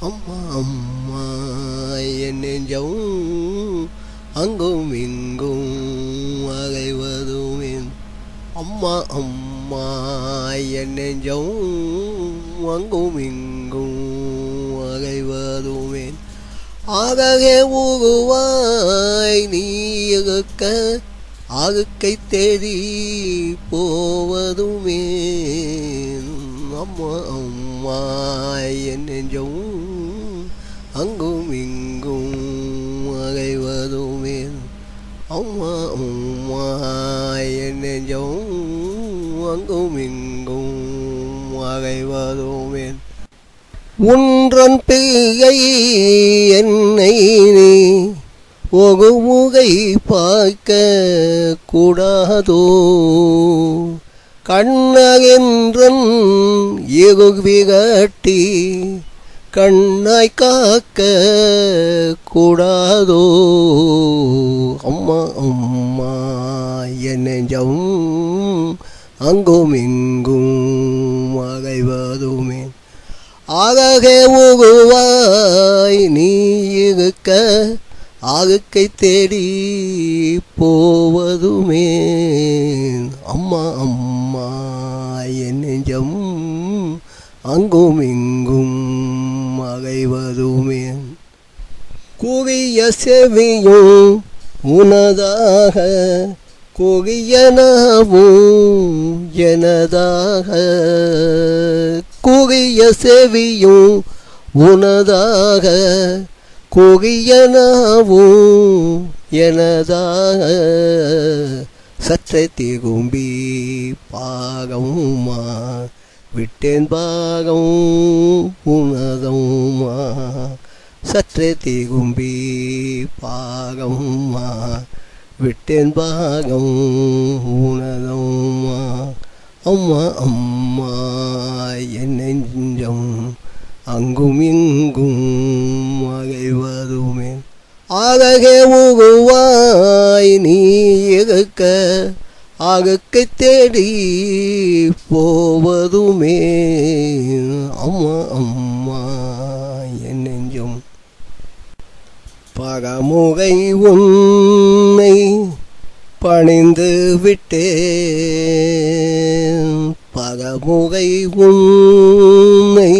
அம்மா அம்மா என் நெஞ்சம் அங்கும் இங்கும் அகைவதுமேன் அம்மா அம்மா. மாய நெஞ்சம் அங்கும் இங்கும் அகைவதுமேன் ஆகவே ஊகுவாய் நீ ஆகுக்கை தேடி போவதுமே அம்மா அம்மாய என் நெஞ்சம் அங்கும் இங்கும் அகைவதுமே அம்மா அம்மா என் நெஞ்சம் அங்கும் இங்கும் அகைவதுமே உன்றன் பிள்ளை என்னை நீ ஒகுமுகை பார்க்க கூடாதோ? கண்ணகென்றன் எகுவிகட்டி கண்ணாய் காக்க கூடாதோ? அம்மா அம்மா என் நெஞ்சம் அங்கும் இங்கும் அகைவதுமே. ஆகவே உகுவாய் நீ இருக்க ஆகுக்கை தேடி போவதுமே. அம்மா அம்மா என் நெஞ்சம் அங்கும் இங்கும் அகைவதுமே. குவிய செவியும் உனதாக குகியனவும் எனதாக? குகிய செவியும் உனதாக? குகியனவும் எனதாக? சற்றை திகும்பி பாகமுமா விட்டேன் பாகம் உனதமுமா சற்றே திகும்பி பாகமுமா விட்டேன் பாகம் உனதம்மா அம்மா அம்மா என் நெஞ்சம் அங்கும் இங்கும் அகைவதுமே ஆகவே உகுவாய் நீ இருக்க ஆகக்கை தேடி போவதுமே. அம்மா அம்மா என் நெஞ்சம் அகமுகை உன்னை பணிந்து விட்டேன் பகமுகை உன்னை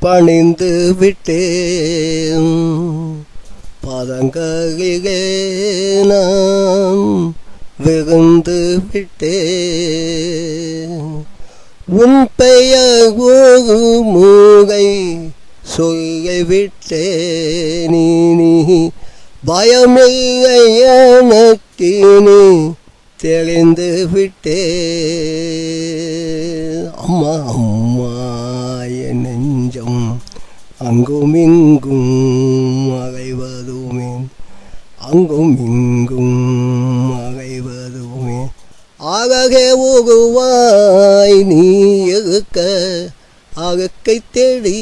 பணிந்து விட்டேன் பதங்களிலே நான் விருந்து விட்டேன் உன் பெயர் ஒரு பயமில்லை எனக்கு நீ விட்டே அம்மா அம்மா என் நெஞ்சம் அங்கும் இங்கும் அகைவதுமே அங்கும் இங்கும் அகைவதுமே அழகே உருவாய் நீ இருக்க அகக்கை தேடி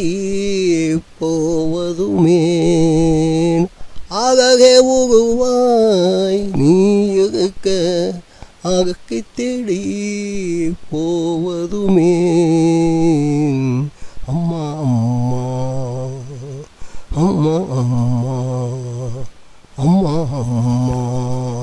போவதுமே. ஆகவே உருவாய். நீ இருக்க அகக்கை தேடி போவதுமே. அம்மா அம்மா அம்மா அம்மா அம்மா அம்மா.